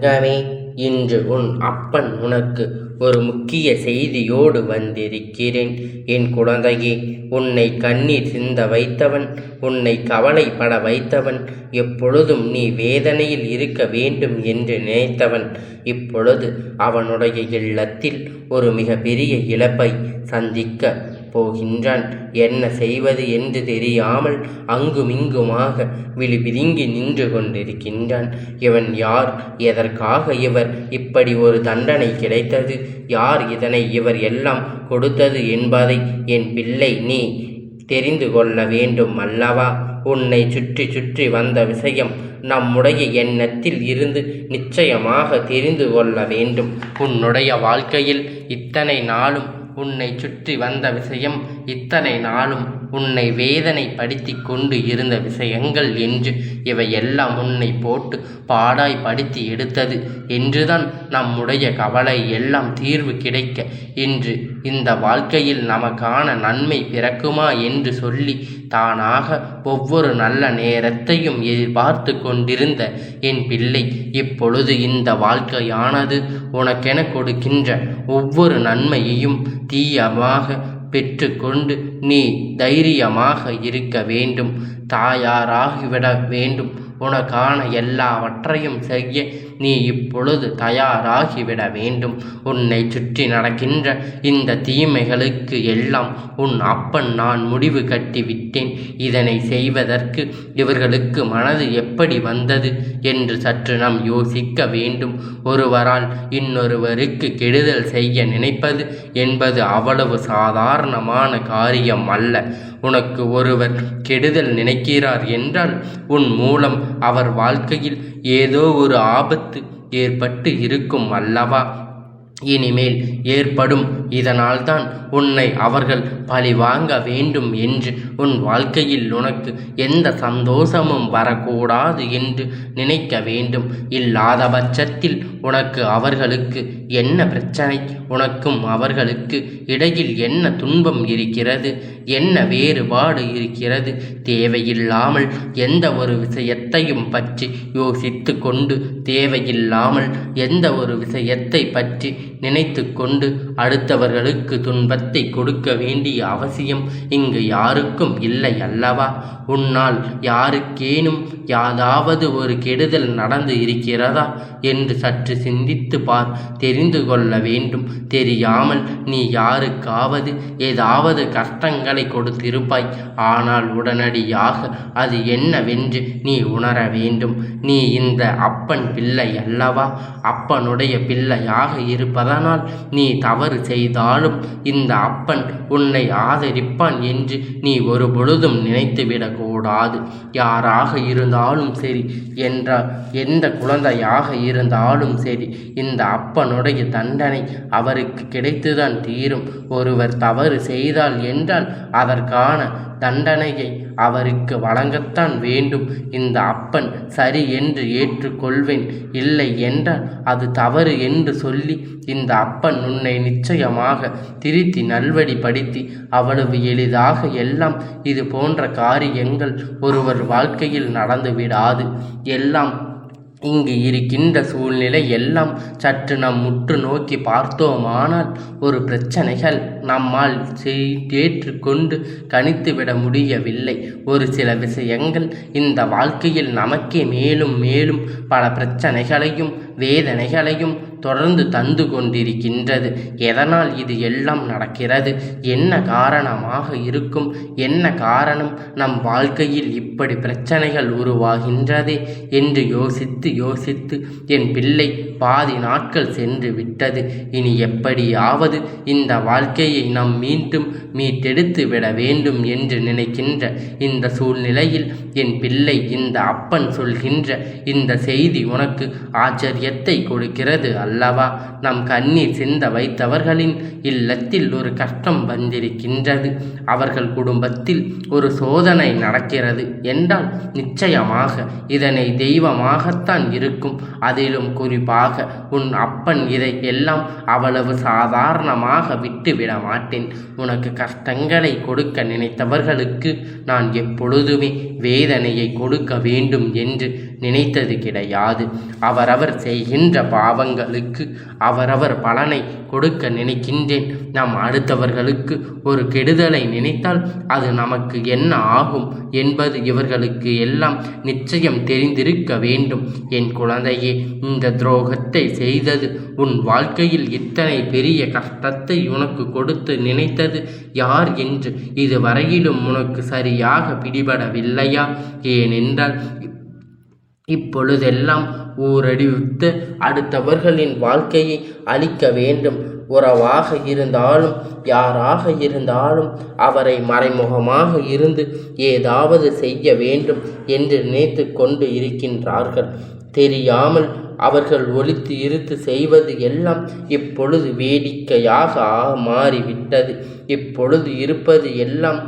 தங்கமே இன்று உன் அப்பன் உனக்கு ஒரு முக்கிய செய்தியோடு வந்திருக்கிறேன். என் குழந்தையே உன்னை கண்ணீர் சிந்த வைத்தவன் உன்னை கவலைப்பட வைத்தவன் எப்பொழுதும் நீ வேதனையில் இருக்க வேண்டும் என்று நினைத்தவன். இப்பொழுது அவனுடைய இல்லத்தில் ஒரு மிக பெரிய இழப்பை சந்திக்க போகின்றான். என்ன செய்வது என்று தெரியாமல் அங்குமிங்குமாக விழி பிதுங்கி நின்று கொண்டிருக்கின்றான் இவன் யார்? எதற்காக இவர் இப்படி ஒரு தண்டனை கிடைத்தது? யார் இதனை இவர் எல்லாம் கொடுத்தது என்பதை என் பிள்ளை நீ தெரிந்து கொள்ள வேண்டும் அல்லவா? உன்னை சுற்றி சுற்றி வந்த விஷயம் நம்முடைய எண்ணத்தில் இருந்து நிச்சயமாக தெரிந்து கொள்ள வேண்டும். உன்னுடைய வாழ்க்கையில் இத்தனை நாளும் உன்னை சுற்றி வந்த விஷயம் இத்தனை நாளும் உன்னை வேதனை படுத்தி கொண்டு இருந்த விஷயங்கள் என்று இவையெல்லாம் உன்னை போட்டு பாடாய் படுத்தி எடுத்தது என்றுதான் நம்முடைய கவலை எல்லாம் தீர்வு கிடைக்க இன்று இந்த வாழ்க்கையில் நமக்கான நன்மை பிறக்குமா என்று சொல்லி தானாக ஒவ்வொரு நல்ல நேரத்தையும் எதிர்பார்த்து கொண்டிருந்த என் பிள்ளை இப்பொழுது இந்த வாழ்க்கையானது உனக்கென கொடுக்கின்ற ஒவ்வொரு நன்மையையும் தீயமாக பெற்றுக்கொண்டு நீ தைரியமாக இருக்க வேண்டும். தாயாராகிவிட வேண்டும். உனக்கான எல்லாவற்றையும் செய்ய நீ இப்பொழுது தயாராகிவிட வேண்டும். உன்னை சுற்றி நடக்கின்ற இந்த தீமைகளுக்கு எல்லாம் உன் அப்பன் நான் முடிவு கட்டிவிட்டேன். இதனை செய்வதற்கு இவர்களுக்கு மனது எப்படி வந்தது என்று சற்று நாம் யோசிக்க வேண்டும். ஒருவரால் இன்னொருவருக்கு கெடுதல் செய்ய நினைப்பது என்பது அவ்வளவு சாதாரணமான காரியம் அல்ல. உனக்கு ஒருவர் கெடுதல் நினைக்கிறார் என்றால் உன் மூலம் அவர் வாழ்க்கையில் ஏதோ ஒரு ஆபத்து ஏற்பட்டு இருக்கும் அல்லவா? இனிமேல் ஏற்படும் இதனால்தான் உன்னை அவர்கள் பழி வாங்க வேண்டும் என்று உன் வாழ்க்கையில் உனக்கு எந்த சந்தோஷமும் வரக்கூடாது என்று நினைக்க வேண்டும். இல்லாத பட்சத்தில் உனக்கு அவர்களுக்கு என்ன பிரச்சனை? உனக்கும் அவர்களுக்கு இடையில் என்ன துன்பம் இருக்கிறது? என்ன வேறுபாடு இருக்கிறது? தேவையில்லாமல் எந்த ஒரு விஷயத்தையும் பற்றி யோசித்து கொண்டு தேவையில்லாமல் எந்த ஒரு விஷயத்தை பற்றி நினைத்து கொண்டு மற்றவர்களுக்கு துன்பத்தை கொடுக்க வேண்டிய அவசியம் இங்கு யாருக்கும் இல்லை அல்லவா? உன்னால் யாருக்கேனும் யாதாவது ஒரு கெடுதல் நடந்து இருக்கிறதா என்று சற்று சிந்தித்து பார். தெரிந்து கொள்ள வேண்டும். தெரியாமல் நீ யாருக்காவது ஏதாவது கஷ்டங்களை கொடுத்திருப்பாய். ஆனால் உடனடியாக அது என்னவென்று நீ உணர வேண்டும். நீ இந்த அப்பன் பிள்ளை அல்லவா? அப்பனுடைய பிள்ளையாக இருப்பதனால் நீ தவறு செய்தாலும் இந்த அப்பன் உன்னை ஆதரிப்பான் என்று நீ ஒரு பொழுதும் நினைத்துவிடக்கூடாது. யாராக இருந்தாலும் சரி என்ற எந்த குழந்தையாக இருந்தாலும் சரி இந்த அப்பனுடைய தண்டனை அவருக்கு கிடைத்துதான் தீரும். ஒருவர் தவறு செய்தால் என்றால் அதற்கான தண்டனையை அவருக்கு வழங்கத்தான் வேண்டும். இந்த அப்பன் சரி என்று ஏற்றுக்கொள்வேன் இல்லை என்றால் அது தவறு என்று சொல்லி இந்த அப்பன் உன்னை நிச்சயமாக திருத்தி நல்வழிப்படுத்தி அவ்வளவு எளிதாக எல்லாம் இது போன்ற காரியங்கள் ஒருவர் வாழ்க்கையில் நடந்துவிடாது எல்லாம் இங்கு இருக்கின்ற சூழ்நிலை எல்லாம் சற்று நம் முற்று நோக்கி பார்த்தோமானால் ஒரு பிரச்சனைகள் நம்மால் ஏற்றுக்கொண்டு கணித்துவிட முடியவில்லை. ஒரு சில விஷயங்கள் இந்த வாழ்க்கையில் நமக்கே மேலும் மேலும் பல பிரச்சனைகளையும் வேதனைகளையும் தொடர்ந்து தந்து கொண்டிருக்கின்றது. எதனால் இது எல்லாம் நடக்கிறது? என்ன காரணமாக இருக்கும்? என்ன காரணம் நம் வாழ்க்கையில் இப்படி பிரச்சனைகள் உருவாகின்றதே? என்று யோசித்து யோசித்து என் பிள்ளை பாதி நாட்கள் சென்று விட்டது. இனி எப்படியாவது இந்த வாழ்க்கையை நாம் மீண்டும் மீட்டெடுத்து விட வேண்டும் என்று நினைக்கின்ற இந்த சூழ்நிலையில் என் பிள்ளை இந்த அப்பன் சொல்கின்ற இந்த செய்தி உனக்கு ஆச்சரியத்தை கொடுக்கிறது அல்ல. அல்லவா? நம் கண்ணீர் சிந்த வைத்தவர்களின் இல்லத்தில் ஒரு கஷ்டம் வந்திருக்கின்றது. அவர்கள் குடும்பத்தில் ஒரு சோதனை நடக்கிறது. என்றால் நிச்சயமாக இதனை தெய்வமாகத்தான் இருக்கும். அதிலும் குறிப்பாக உன் அப்பன் இதை எல்லாம் அவ்வளவு சாதாரணமாக விட்டுவிட மாட்டேன். உனக்கு கஷ்டங்களை கொடுக்க நினைத்தவர்களுக்கு நான் எப்பொழுதுமே வேதனையை கொடுக்க வேண்டும் என்று நினைத்தது கிடையாது. அவரவர் செய்கின்ற பாவங்கள் பாவங்களுக்கு அவரவர் பலனை கொடுக்க நினைக்கின்றேன். நாம் அடுத்தவர்களுக்கு ஒரு கெடுதலை நினைத்தால் அது நமக்கு என்ன ஆகும் என்பது இவர்களுக்கு எல்லாம் நிச்சயம் தெரிந்திருக்க வேண்டும். என் குழந்தையே இந்த துரோகத்தை செய்தது உன் வாழ்க்கையில் இத்தனை பெரிய கஷ்டத்தை உனக்கு கொடுத்து நினைத்தது யார் என்று இதுவரையிலும் உனக்கு சரியாக பிடிபடவில்லையா? ஏனென்றால் இப்பொழுதெல்லாம் ஊரடிவித்து அடுத்தவர்களின் வாழ்க்கையை அழிக்க வேண்டும். உறவாக இருந்தாலும் யாராக இருந்தாலும் அவரை மறைமுகமாக இருந்து ஏதாவது செய்ய வேண்டும் என்று நினைத்து கொண்டு இருக்கின்றார்கள். தெரியாமல் அவர்கள் ஒழித்து இருத்து செய்வது எல்லாம் இப்பொழுது வேடிக்கையாக மாறிவிட்டது. இப்பொழுது இருப்பது எல்லாம்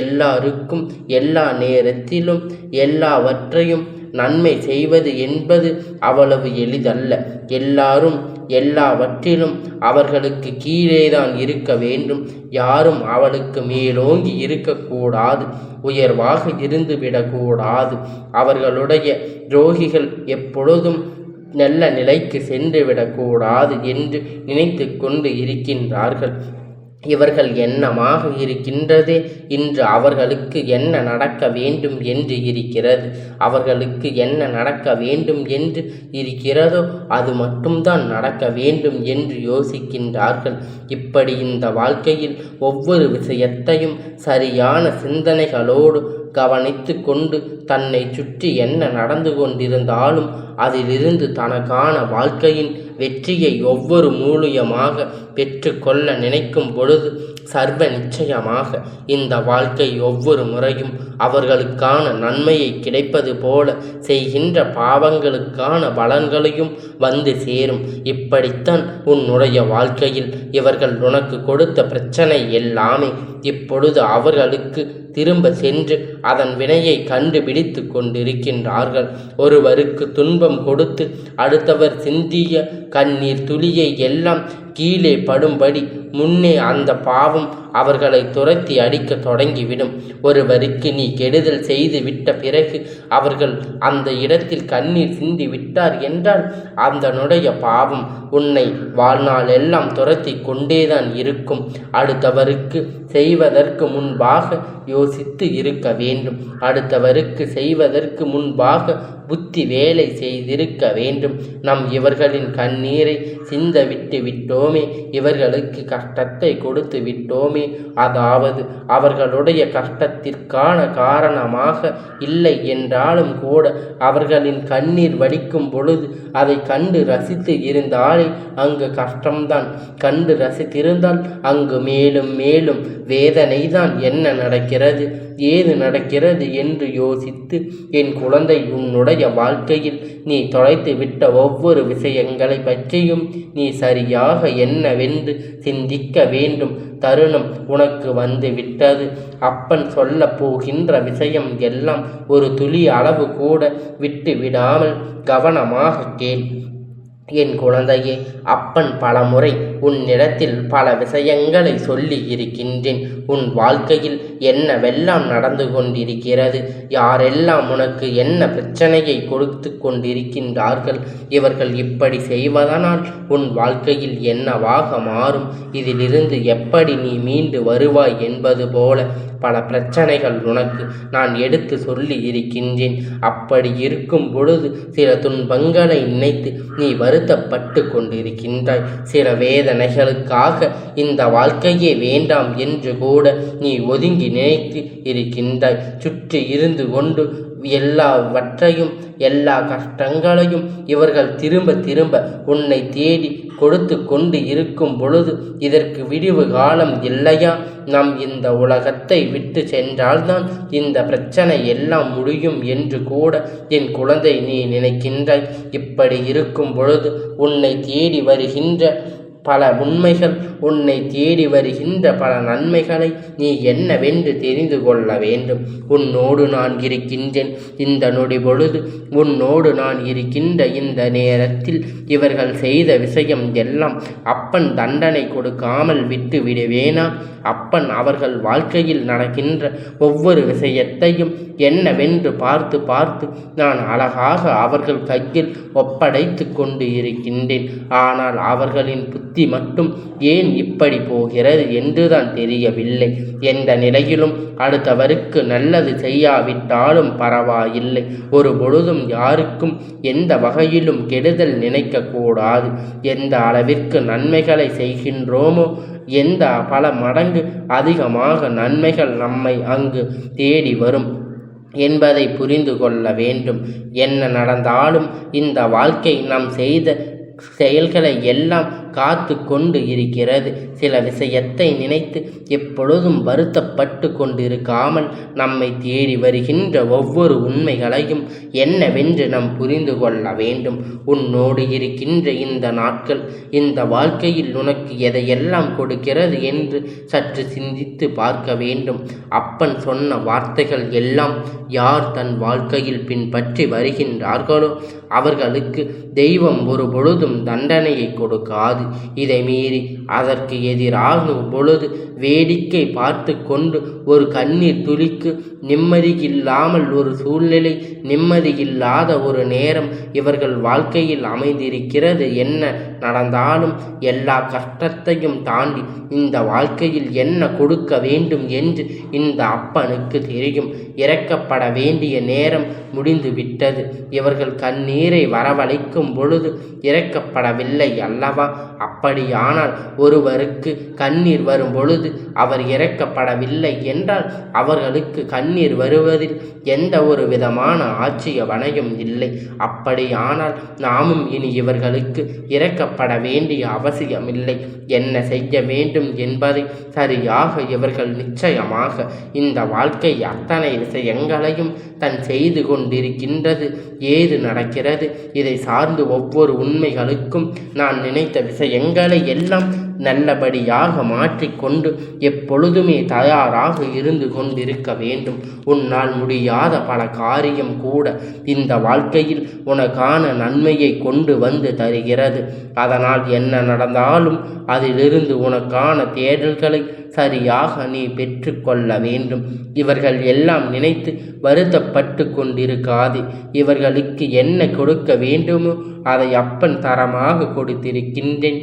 எல்லாருக்கும் எல்லா நேரத்திலும் எல்லாவற்றையும் நன்மை செய்வது என்பது அவ்வளவு எளிதல்ல. எல்லாரும் எல்லாவற்றிலும் அவர்களுக்கு கீழேதான் இருக்க வேண்டும். யாரும் அவளுக்கு மேலோங்கி இருக்கக்கூடாது. உயர்வாக இருந்து விடக்கூடாது. அவர்களுடைய துரோகிகள் எப்பொழுதும் நல்ல நிலைக்கு சென்று விடக்கூடாது என்று நினைத்து கொண்டு இருக்கின்றார்கள். இவர்கள் எண்ணமாக இருக்கின்றதே? இன்று அவர்களுக்கு என்ன நடக்க வேண்டும் என்று இருக்கிறது. அவர்களுக்கு என்ன நடக்க வேண்டும் என்று இருக்கிறதோ அது மட்டும்தான் நடக்க வேண்டும் என்று யோசிக்கின்றார்கள். இப்படி இந்த வாழ்க்கையில் ஒவ்வொரு விஷயத்தையும் சரியான சிந்தனைகளோடு கவனித்து கொண்டு தன்னை சுற்றி என்ன நடந்து கொண்டிருந்தாலும் அதிலிருந்து தனக்கான வாழ்க்கையின் வெற்றியை ஒவ்வொரு மூலியமாக பெற்றுக்கொள்ள நினைக்கும் பொழுது சர்வ நிச்சயமாக இந்த வாழ்க்கை ஒவ்வொரு முறையும் அவர்களுக்கான நன்மையை கிடைப்பது போல செய்கின்ற பாவங்களுக்கான பலன்களையும் வந்து சேரும். இப்படித்தான் உன்னுடைய வாழ்க்கையில் இவர்கள் உனக்கு கொடுத்த பிரச்சனை எல்லாமே இப்பொழுது அவர்களுக்கு திரும்ப சென்று அதன் வினையை கண்டுபிடித்து கொண்டிருக்கின்றார்கள். ஒருவருக்கு துன்பம் கொடுத்து அடுத்தவர் சிந்திய கண்ணீர் துளியை எல்லாம் கீழே படும்படி முன்னே அந்த பாவம் அவர்களை துரத்தி அடிக்க தொடங்கிவிடும். ஒருவருக்கு நீ கெடுதல் செய்து விட்ட பிறகு அவர்கள் அந்த இடத்தில் கண்ணீர் சிந்தி விட்டார் என்றால் அந்தனுடைய பாவம் உன்னை வாழ்நாள் எல்லாம் துரத்தி கொண்டேதான் இருக்கும். அடுத்தவருக்கு செய்வதற்கு முன்பாக யோசித்து இருக்க வேண்டும். அடுத்தவருக்கு செய்வதற்கு முன்பாக புத்தி வேலை செய்திருக்க வேண்டும். நம் இவர்களின் கண்ணீரை சிந்த விட்டு விட்டோமே. இவர்களுக்கு கஷ்டத்தை கொடுத்து விட்டோமே. அதாவது அவர்களுடைய கஷ்டத்திற்கான காரணமாக இல்லை என்றாலும் கூட அவர்களின் கண்ணீர் வடிக்கும் பொழுது அதை கண்டு ரசித்து இருந்தாலே அங்கு கஷ்டம்தான். கண்டு ரசித்திருந்தால் அங்கு மேலும் மேலும் வேதனை தான் என்ன நடக்கிறது ஏது நடக்கிறது என்று யோசித்து என் குழந்தை உன்னுடைய வாழ்க்கையில் நீ தொலைத்து விட்ட ஒவ்வொரு விஷயங்களை பற்றியும் நீ சரியாக என்னவென்று சிந்திக்க வேண்டும். தருணம் உனக்கு வந்து விட்டது. அப்பன் சொல்ல போகின்ற விஷயம் எல்லாம் ஒரு துளி அளவு கூட விட்டு விடாமல் கவனமாக கேள். என் குழந்தையே அப்பன் பலமுறை உன்னிடத்தில் பல விஷயங்களை சொல்லி இருக்கின்றேன். உன் வாழ்க்கையில் என்னவெல்லாம் நடந்து கொண்டிருக்கிறது? யாரெல்லாம் உனக்கு என்ன பிரச்சனையை கொடுத்து கொண்டிருக்கின்றார்கள்? இவர்கள் இப்படி செய்வதனால் உன் வாழ்க்கையில் என்னவாக மாறும்? இதிலிருந்து எப்படி நீ மீண்டு வருவாய் என்பது போல பல பிரச்சனைகள் உனக்கு நான் எடுத்து சொல்லி இருக்கின்றேன். அப்படி இருக்கும் பொழுது சில துன்பங்களை நினைத்து நீ வருத்தப்பட்டு கொண்டிருக்கின்றாய். சில வேதனைகளுக்காக இந்த வாழ்க்கையே வேண்டாம் என்று கூட கூட நீ ஒதுங்கி நினைத்து இருக்கின்றாய். சுற்றி இருந்து கொண்டு எல்லாவற்றையும் எல்லா கஷ்டங்களையும் இவர்கள் திரும்ப திரும்ப உன்னை தேடி கொடுத்து கொண்டு இருக்கும் பொழுது இதற்கு விடிவு காலம் இல்லையா? நம் இந்த உலகத்தை விட்டு சென்றால்தான் இந்த பிரச்சனை எல்லாம் முடியும் என்று கூட என் குழந்தை நீ நினைக்கின்றாய். இப்படி இருக்கும் பொழுது உன்னை தேடி வருகின்ற பல உண்மைகள் உன்னை தேடி வருகின்ற பல நன்மைகளை நீ என்னவென்று தெரிந்து கொள்ள வேண்டும். உன்னோடு நான் இருக்கின்றேன். இந்த நொடி பொழுது உன்னோடு நான் இருக்கின்ற இந்த நேரத்தில் இவர்கள் செய்த விஷயம் எல்லாம் அப்பன் தண்டனை கொடுக்காமல் விட்டு விடுவேனா? அப்பன் அவர்கள் வாழ்க்கையில் நடக்கின்ற ஒவ்வொரு விஷயத்தையும் என்னவென்று பார்த்து பார்த்து நான் அழகாக அவர்கள் கையில் ஒப்படைத்து கொண்டு இருக்கின்றேன். ஆனால் அவர்களின் புத்தி மட்டும் ஏன் இப்படி போகிறது என்றுதான் தெரியவில்லை. எந்த நிலையிலும் அடுத்தவருக்கு நல்லது செய்யாவிட்டாலும் பரவாயில்லை. ஒரு பொழுதும் யாருக்கும் எந்த வகையிலும் கெடுதல் நினைக்கக்கூடாது. எந்த அளவிற்கு நன்மைகளை செய்கின்றோமோ எந்த பல மடங்கு அதிகமாக நன்மைகள் நம்மை அங்கு தேடி வரும் என்பதை புரிந்து கொள்ள வேண்டும். என்ன நடந்தாலும் இந்த வாழ்க்கை நாம் செய்த செயல்களை எல்லாம் காத்து கொண்டு இருக்கிறது. சில விஷயத்தை நினைத்து எப்பொழுதும் வருத்தப்பட்டு கொண்டிருக்காமல் நம்மை தேடி வருகின்ற ஒவ்வொரு உண்மைகளையும் என்னவென்று நாம் புரிந்து கொள்ள வேண்டும். உன்னோடு இருக்கின்ற இந்த நாட்கள் இந்த வாழ்க்கையில் உனக்கு எதையெல்லாம் கொடுக்கிறது என்று சற்று சிந்தித்து பார்க்க வேண்டும். அப்பன் சொன்ன வார்த்தைகள் எல்லாம் யார் தன் வாழ்க்கையில் பின்பற்றி வருகின்றார்களோ அவர்களுக்கு தெய்வம் ஒரு பொழுதும் தண்டனையை கொடுக்காது. இதை மீறி அதற்கு எதிராகும் பொழுது வேடிக்கை பார்த்து கொண்டு ஒரு கண்ணீர் துளிக்கு நிம்மதியில்லாமல் ஒரு சூழ்நிலை நிம்மதியில்லாத ஒரு நேரம் இவர்கள் வாழ்க்கையில் அமைந்திருக்கிறது என்ன நடந்தாலும் எல்லா கஷ்டத்தையும் தாண்டி இந்த வாழ்க்கையில் என்ன கொடுக்க வேண்டும் என்று இந்த அப்பனுக்கு தெரியும். இறக்கப்பட வேண்டிய நேரம் முடிந்து விட்டது இவர்கள் கண்ணீர் நீரை வரவழைக்கும் பொழுது இறக்கப்படவில்லை அல்லவா? அப்படியானால் ஒருவருக்கு கண்ணீர் வரும் பொழுது அவர் இறக்கப்படவில்லை என்றால் அவர்களுக்கு கண்ணீர் வருவதில் எந்த ஒரு விதமான ஆட்சிய வனையும் இல்லை. அப்படியானால் நாமும் இனி இவர்களுக்கு இறக்கப்பட வேண்டிய அவசியமில்லை. என்ன செய்ய வேண்டும் என்பதை சரியாக இவர்கள் நிச்சயமாக இந்த வாழ்க்கை அத்தனை விஷயங்களையும் தன் செய்து கொண்டிருக்கின்றது. ஏது நடக்கிறது? இதை சார்ந்து ஒவ்வொரு உண்மைகளுக்கும் நான் நினைத்த விஷயங்களை எல்லாம் நல்லபடியாக மாற்றிக்கொண்டு எப்பொழுதுமே தயாராக இருந்து கொண்டிருக்க வேண்டும். உன்னால் முடியாத பல காரியம் கூட இந்த வாழ்க்கையில் உனக்கான நன்மையை கொண்டு வந்து தருகிறது. அதனால் என்ன நடந்தாலும் அதிலிருந்து உனக்கான தேடல்களை சரியாக நீ பெற்றுக்கொள்ள வேண்டும். இவர்கள் எல்லாம் நினைத்து வருத்தப்பட்டு கொண்டிருக்காது. இவர்களுக்கு என்ன கொடுக்க வேண்டுமோ அதை அப்பன் தரமாக கொடுத்திருக்கின்றேன்.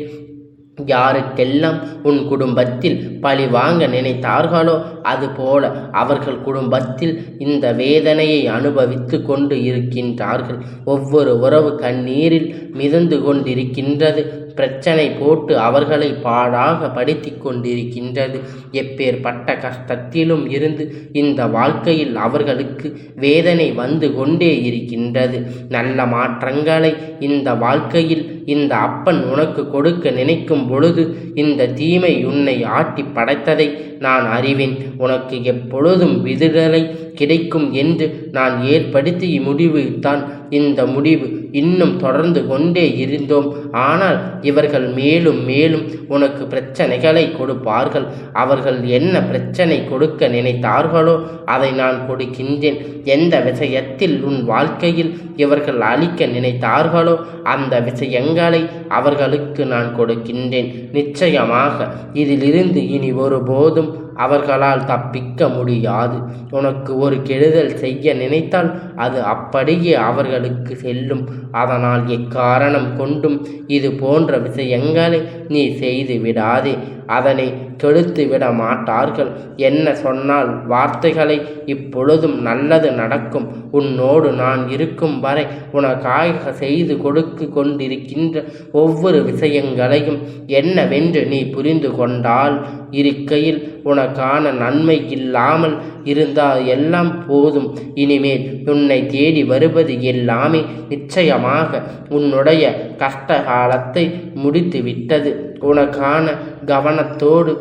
யாருக்கெல்லாம் உன் குடும்பத்தில் பழி வாங்க நினைத்தார்களோ அதுபோல அவர்கள் குடும்பத்தில் இந்த வேதனையை அனுபவித்து கொண்டு இருக்கின்றார்கள். ஒவ்வொரு உறவு கண்ணீரில் மிதந்து கொண்டிருக்கின்றது. பிரச்சனை போட்டு அவர்களை பாழாக படுத்தி கொண்டிருக்கின்றது. எப்பேற்பட்ட கஷ்டத்திலும் இருந்து இந்த வாழ்க்கையில் அவர்களுக்கு வேதனை வந்து கொண்டே இருக்கின்றது. நல்ல மாற்றங்களை இந்த வாழ்க்கையில் இந்த அப்பன் உனக்கு கொடுக்க நினைக்கும் பொழுது இந்த தீமை உன்னை ஆட்டி படைத்ததை நான் அறிவேன். உனக்கு எப்பொழுதும் விடுதலை கிடைக்கும் என்று நான் ஏற்படுத்திய முடிவு தான். இந்த முடிவு இன்னும் தொடர்ந்து கொண்டே இருந்தோம். ஆனால் இவர்கள் மேலும் மேலும் உனக்கு பிரச்சனைகளை கொடுப்பார்கள். அவர்கள் என்ன பிரச்சனை கொடுக்க நினைத்தார்களோ அதை நான் கொடுக்கின்றேன். எந்த விஷயத்தில் உன் வாழ்க்கையில் இவர்கள் அழிக்க நினைத்தார்களோ அந்த விஷயங்களை அவர்களுக்கு நான் கொடுக்கின்றேன். நிச்சயமாக இதிலிருந்து இனி ஒருபோதும் அவர்களால் தப்பிக்க முடியாது. உனக்கு ஒரு கெடுதல் செய்ய நினைத்தால் அது அப்படியே அவர்களுக்கு செல்லும். அதனால் எக்காரணம் கொண்டும் இது போன்ற விஷயங்களை நீ செய்து விடாதே. அதனை கெடுத்து விட மாட்டார்கள். என்ன சொன்னால் வார்த்தைகளை இப்பொழுதும் நல்லது நடக்கும். உன்னோடு நான் இருக்கும் வரை உனக்காக செய்து கொடுத்து கொண்டிருக்கின்ற ஒவ்வொரு விஷயங்களையும் என்னவென்று நீ புரிந்து கொண்டால் இருக்கையில் உனக்கான நன்மை இல்லாமல் இருந்தால் எல்லாம் போதும். இனிமேல் உன்னை தேடி வருவது எல்லாமே நிச்சயமாக உன்னுடைய கஷ்ட காலத்தை முடித்து விட்டது உனக்கான கவனத்தோடு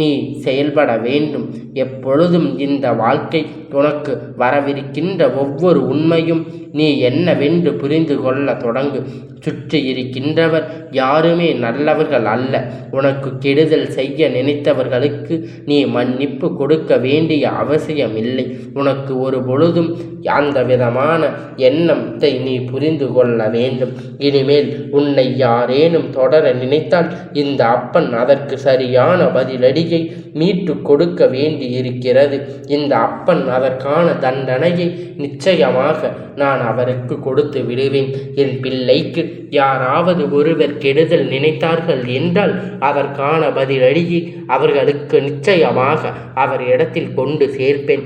நீ செயல்பட வேண்டும். எப்பொழுதும் இந்த வாழ்க்கை உனக்கு வரவிருக்கின்ற ஒவ்வொரு உண்மையும் நீ என்னவென்று புரிந்து கொள்ள தொடங்கு. சுற்றி இருக்கின்றவர் யாருமே நல்லவர்கள் அல்ல. உனக்கு கெடுதல் செய்ய நினைத்தவர்களுக்கு நீ மன்னிப்பு கொடுக்க வேண்டிய அவசியம் இல்லை உனக்கு ஒரு பொழுதும் அந்த விதமான எண்ணத்தை நீ புரிந்து கொள்ள வேண்டும். இனிமேல் உன்னை யாரேனும் தொடர நினைத்தால் இந்த அப்பன் அதற்கு சரியான பதிலடியை மீட்டு கொடுக்க வேண்டி இருக்கிறது இந்த அப்பன் அதற்கான தண்டனையை நிச்சயமாக நான் அவருக்கு கொடுத்து விடுவேன். என் பிள்ளைக்கு யாராவது ஒருவர் கெடுதல் நினைத்தார்கள் என்றால் அதற்கான பதிலடியை அவர்களுக்கு நிச்சயமாக அவர் இடத்தில் கொண்டு சேர்ப்பேன்.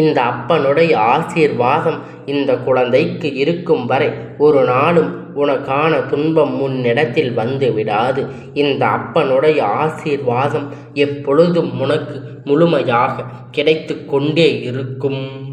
இந்த அப்பனுடைய ஆசீர்வாதம் இந்த குழந்தைக்கு இருக்கும் வரை ஒரு நாளும் உனக்கான துன்பம் முன்னிடத்தில் வந்து விடாது. இந்த அப்பனுடைய ஆசீர்வாதம் எப்பொழுதும் உனக்கு முழுமையாக கிடைத்து கொண்டே இருக்கும்.